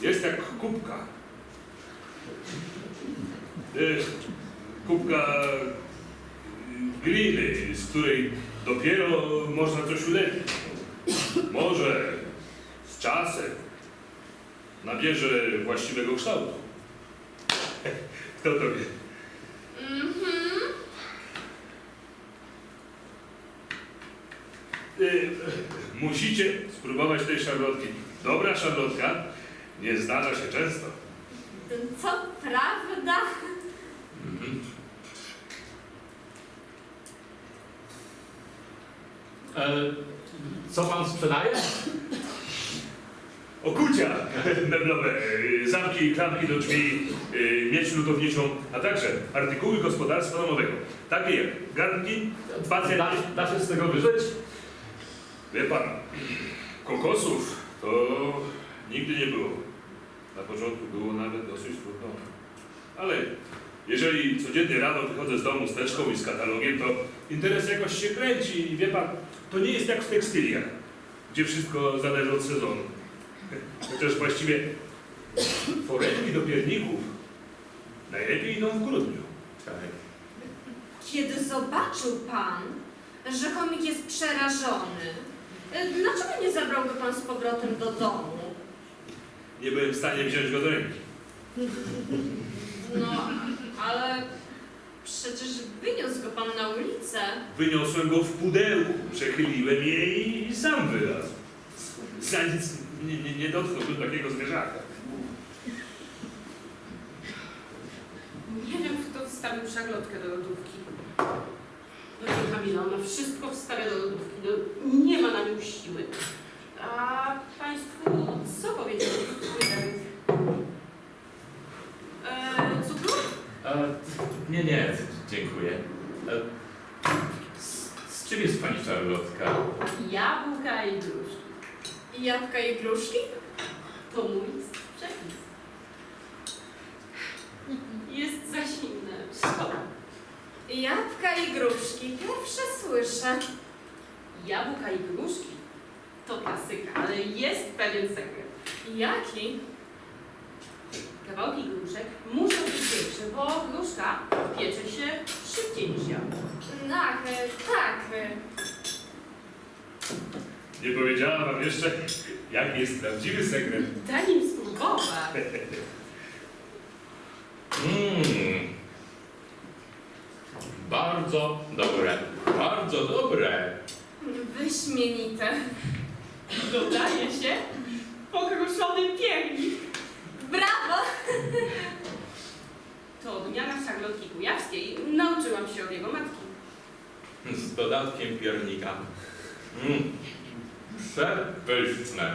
Jest jak kubka. Y, Kubka gliny, z której dopiero można coś ulepić. Może z czasem nabierze właściwego kształtu. Kto to wie? Mhm. Y, Musicie spróbować tej szarlotki. Dobra szarlotka nie zdarza się często. Co prawda? E, co pan sprzedaje? Okucia meblowe, y, zamki i klamki do drzwi, y, miedź lutowniczą, a także artykuły gospodarstwa domowego. Takie jak garnki, pacjent... Da, da się z tego wyżyć? Wie pan, kokosów to nigdy nie było. Na początku było nawet dosyć trudno. Ale jeżeli codziennie rano wychodzę z domu z teczką i z katalogiem, to interes jakoś się kręci i wie pan, to nie jest jak w tekstyliach, gdzie wszystko zależy od sezonu. Chociaż właściwie foremki do pierników najlepiej idą w grudniu. Tak. Kiedy zobaczył pan, że chomik jest przerażony, dlaczego nie zabrał go pan z powrotem do domu? Nie byłem w stanie wziąć go do ręki. No, ale przecież wyniósł go pan na ulicę. Wyniosłem go w pudełku, przechyliłem je i sam wylazł. Za nic nie, nie, nie dotknąłbym takiego zwierzaka. Nie wiem, kto wstawił szarlotkę do lodówki. No to Kamila, ona wszystko wstawia do lodówki. No, nie ma na nią siły. A Państwu co powiedział Fryderyk? E, cukru? E, nie, nie, dziękuję. E, z, z czym Jabłka i gruszki. Jabłka i gruszki? To mój przepis. Jest za zimne. Szkoda. Jabłka i gruszki, pierwsze słyszę. Jabłka i gruszki to klasyka, ale jest pewien sekret. Jaki? Kawałki gruszek muszą być większe, bo gruszka piecze się szybciej niż jabłko. Tak, tak. Nie powiedziałam wam jeszcze, jaki jest prawdziwy sekret. Daj im spróbować. Mmm. Bardzo dobre, bardzo dobre. Wyśmienite. Dodaje się pokruszony piernik. Brawo! To odmiana szarlotki kujawskiej. Nauczyłam się od jego matki. Z dodatkiem piernika. Mmm. Przepyszne.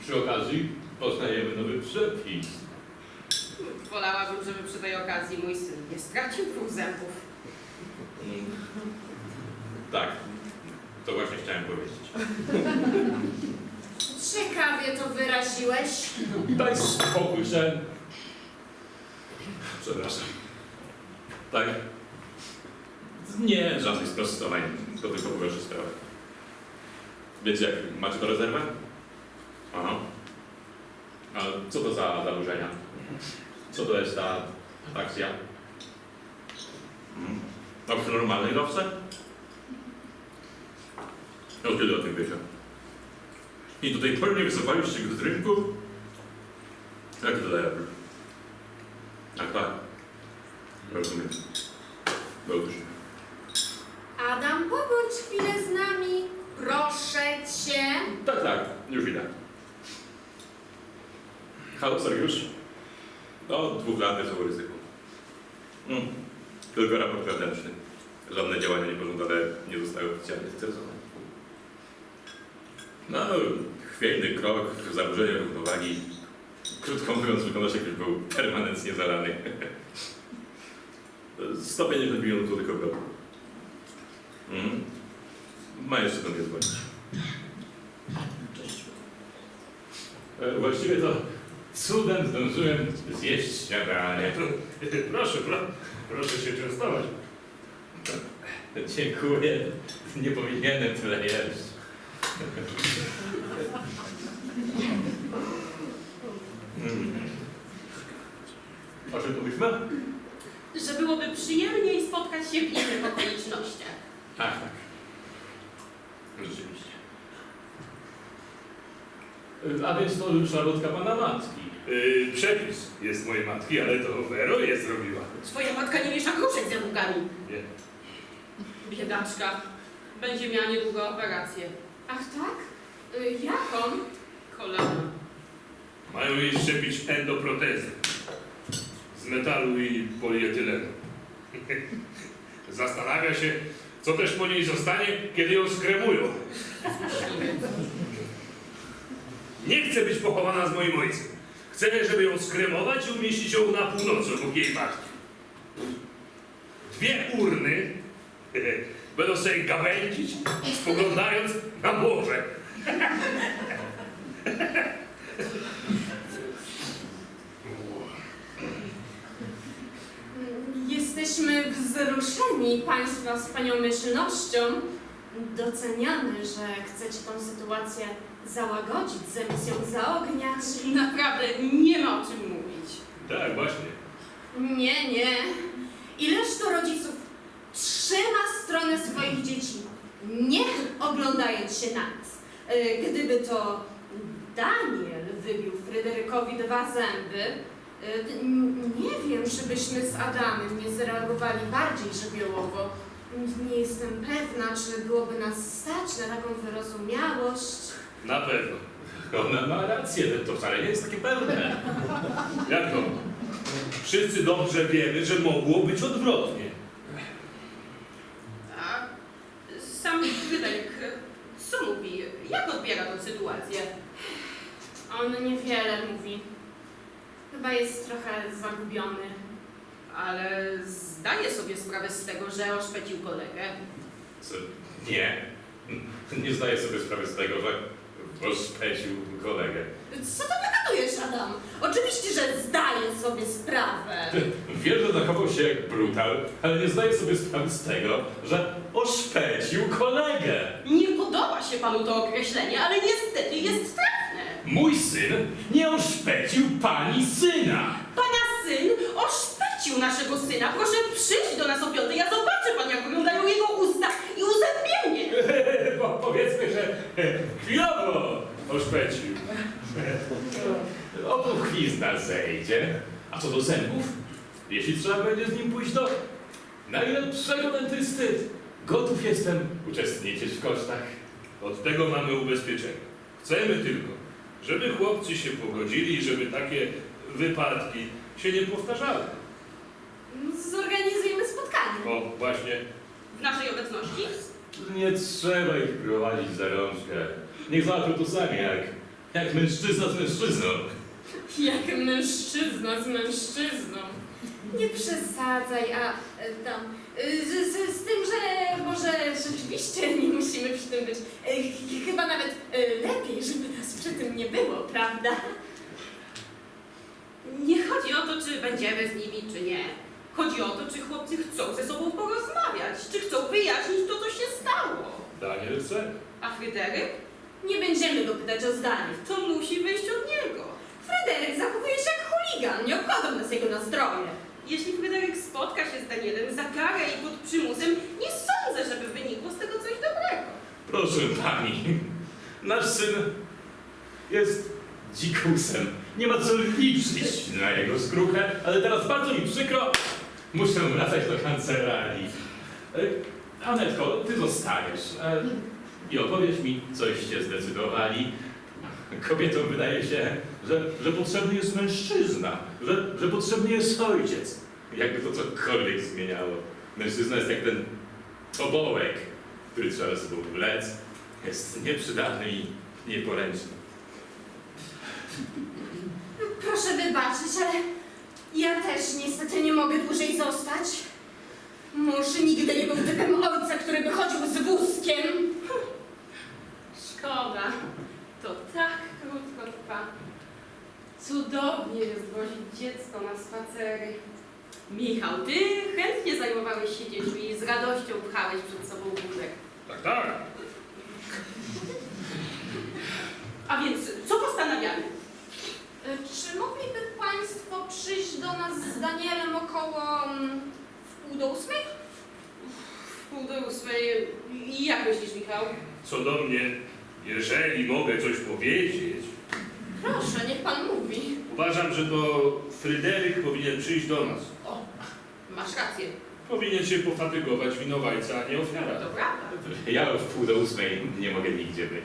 Przy okazji poznajemy nowy przepis. Wolałabym, żeby przy tej okazji mój syn nie stracił dwóch zębów. Tak, to właśnie chciałem powiedzieć. Ciekawie to wyraziłeś. Daj spokój, że... Przepraszam. Tak. Nie, żadnych sprostowań. To tylko powyższe sprawy. Więc jak, macie to rezerwę? Aha. A co to za zaburzenia? Co to jest ta atakcja? Hmm. A przy normalnej dawce? Od kiedy o tym wiecie? I do tej pory nie go z rynku? Jak to daje? Tak, tak. Rozumiem. Dobrze. Adam, pobądź chwilę z nami. Proszę cię. Tak, tak, już idę. Halo, Sergiusz? No, dwóch lat jest o ryzyku. Mm. Tylko raport wewnętrzny. Żadne działania niepożądane nie zostały oficjalnie stwierdzone. No, chwiejny krok, zaburzenie równowagi. Krótko mówiąc, wyglądasz jakbyś był permanentnie zalany. 150 milionów złotych obrotu. Mm. Ma jeszcze do mnie dzwonić. Cześć. E, Właściwie to Cudem zdążyłem zjeść śniadanie. Proszę, pro, proszę się częstować. Dziękuję. Nie powinienem tyle jeść. Hmm. O czym tu? Że byłoby przyjemniej spotkać się w innych okolicznościach. Tak. tak. A więc to szarlotka pana matki. Yy, przepis jest mojej matki, ale to Vero je zrobiła. Twoja matka nie miesza gruszek z jabłkami. Nie. Biedaczka. Będzie miała niedługo operację. Ach tak? Y, jaką? Kolana. Mają jej szczepić endoprotezy z metalu i polietylenu. Zastanawia się, co też po niej zostanie, kiedy ją skremują. Nie chcę być pochowana z moim ojcem. Chcę, żeby ją skremować i umieścić ją na północy obok jej matki. Dwie urny będą sobie gawędzić, spoglądając na morze. Jesteśmy wzruszeni Państwa wspaniałomyślnością. Doceniamy, że chcecie tą sytuację załagodzić, zamiast ją zaogniać. Naprawdę nie ma o czym mówić. Tak, właśnie. Nie, nie. Ileż to rodziców trzyma stronę swoich dzieci, nie oglądając się na nas. E, Gdyby to Daniel wybił Fryderykowi dwa zęby, e, nie wiem, czy byśmy z Adamem nie zareagowali bardziej żywiołowo. Nie jestem pewna, czy byłoby nas stać na taką wyrozumiałość. Na pewno. Ona ma rację, to wcale nie jest takie pewne. Jak to? Wszyscy dobrze wiemy, że mogło być odwrotnie. A sam Fryderyk, co mówi? Jak odbiera tę sytuację? On niewiele mówi. Chyba jest trochę zagubiony. Ale zdaje sobie sprawę z tego, że oszpecił kolegę. Co? Nie. Nie zdaję sobie sprawy z tego, że rozpęcił kolegę. Co to wygadujesz, Adam? Oczywiście, że zdaję sobie sprawę. Wie, że zachował się jak brutal, ale nie zdaje sobie sprawy z tego, że oszpecił kolegę. Nie podoba się panu to określenie, ale niestety jest trafne. Mój syn nie oszpecił pani syna. Pana syn oszpecił naszego syna. Proszę przyjść do nas o piątej, ja zobaczę pan, jak wyglądają jego usta i uzębienie. Bo powiedzmy, że oszpecił. Opuchlizna zejdzie. A co do zębów? Jeśli trzeba będzie z nim pójść do najlepszego dentysty, gotów jestem uczestniczyć w kosztach. Od tego mamy ubezpieczenie. Chcemy tylko, żeby chłopcy się pogodzili i żeby takie wypadki się nie powtarzały. Zorganizujemy spotkanie. O, właśnie. W naszej obecności? Nie trzeba ich prowadzić za rączkę. Niech załatwią to sami, jak, jak mężczyzna z mężczyzną. Jak mężczyzna z mężczyzną. Nie przesadzaj, a e, tam. e, Z, z, z tym, że może rzeczywiście nie musimy przy tym być. E, ch- Chyba nawet e, lepiej, żeby nas przy tym nie było, prawda? Nie chodzi o to, czy będziemy z nimi, czy nie. Chodzi o to, czy chłopcy chcą ze sobą porozmawiać, czy chcą wyjaśnić to, co się stało. Daniel chce. A Fryderyk? Nie będziemy go pytać o zdanie. To musi wyjść od niego. Fryderyk zachowuje się jak chuligan, nie obchodzą nas jego nastroje. Jeśli Fryderyk spotka się z Danielem za karę i pod przymusem, nie sądzę, żeby wynikło z tego coś dobrego. Proszę pani, nasz syn jest dzikusem. Nie ma co liczyć na jego skruchę, ale teraz bardzo mi przykro, muszę wracać do kancelarii. E, Anetko, ty zostaniesz e, i opowiesz mi, coście zdecydowali. Kobietom wydaje się, że, że potrzebny jest mężczyzna, że, że potrzebny jest ojciec. Jakby to cokolwiek zmieniało. Mężczyzna jest jak ten tobołek, który trzeba ze wlec, jest nieprzydatny i nieporęczny. Proszę wybaczyć, ale ja też niestety nie mogę dłużej zostać. Mąż nigdy nie był typem ojca, który by chodził z wózkiem. Szkoda. To tak krótko trwa. Cudownie jest wozić dziecko na spacery. Michał, ty chętnie zajmowałeś się dziećmi i z radością pchałeś przed sobą wózek. Tak, tak. A więc, co postanawiamy? E, Czy mogliby Państwo przyjść do nas z Danielem około mm, w pół do ósmej? W pół do ósmej. I Jak myślisz, Michał? Co do mnie, jeżeli mogę coś powiedzieć, Proszę, niech pan mówi. uważam, że to Fryderyk powinien przyjść do nas. O, masz rację. Powinien się pofatygować winowajca, a nie ofiara. To prawda. Ja w pół do ósmej nie mogę nigdzie być.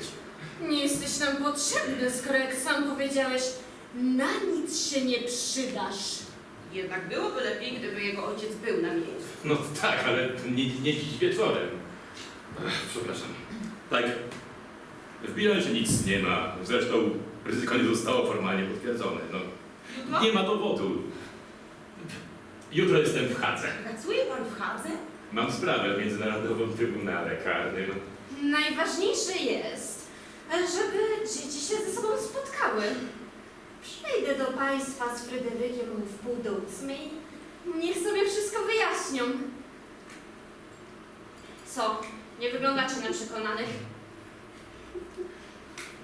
Nie jesteś nam potrzebny, skoro jak sam powiedziałeś, na nic się nie przydasz. Jednak byłoby lepiej, gdyby jego ojciec był na miejscu. No tak, ale nie, nie dziś wieczorem. Ech, Przepraszam. Tak, w bilansie nic nie ma. Zresztą ryzyko nie zostało formalnie potwierdzone. No, Jutro? nie ma dowodu. Jutro jestem w Hadze. Pracuje pan w Hadze? Mam sprawę w Międzynarodowym Trybunale Karnym. Najważniejsze jest, żeby dzieci się ze sobą spotkały. Przyjdę do państwa z Fryderykiem w pół do ósmej. Niech sobie wszystko wyjaśnią. Co? Nie wyglądacie na przekonanych?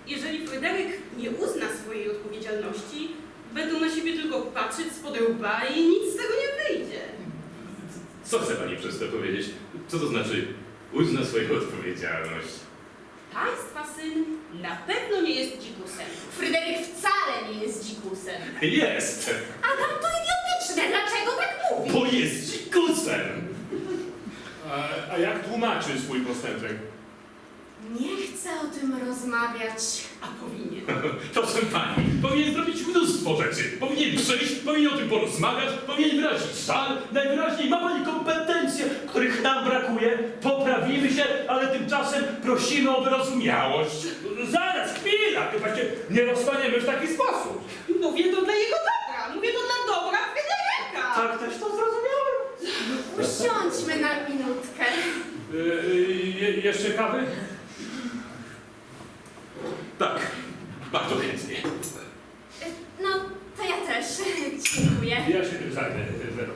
Jeżeli Fryderyk nie uzna swojej odpowiedzialności, będą na siebie tylko patrzeć spod łba i nic z tego nie wyjdzie. Co chce pani przez to powiedzieć? Co to znaczy uzna swoją odpowiedzialność? Państwa syn na pewno nie jest dzikusem. Fryderyk wcale nie jest dzikusem. Jest! Adam to idiotyczne, dlaczego tak mówi? Bo jest dzikusem! A, a jak tłumaczy swój postępek? Nie chcę o tym rozmawiać. A powinien. Proszę pani, powinien zrobić mnóstwo rzeczy. Powinien przyjść, powinien o tym porozmawiać, powinien wyrazić żal. Najwyraźniej ma Pani kompetencje, których nam brakuje. Poprawimy się, ale tymczasem prosimy o wyrozumiałość. Zaraz, chwila, chyba się nie rozstaniemy w taki sposób. Mówię to dla jego dobra. Mówię to dla dobra Fryderyka. Tak też to zrozumiałem. Usiądźmy na minutkę. Yy, je, jeszcze kawy? Tak, bardzo chętnie. No, to ja też. Dziękuję. Ja się tym zajmę, Wero.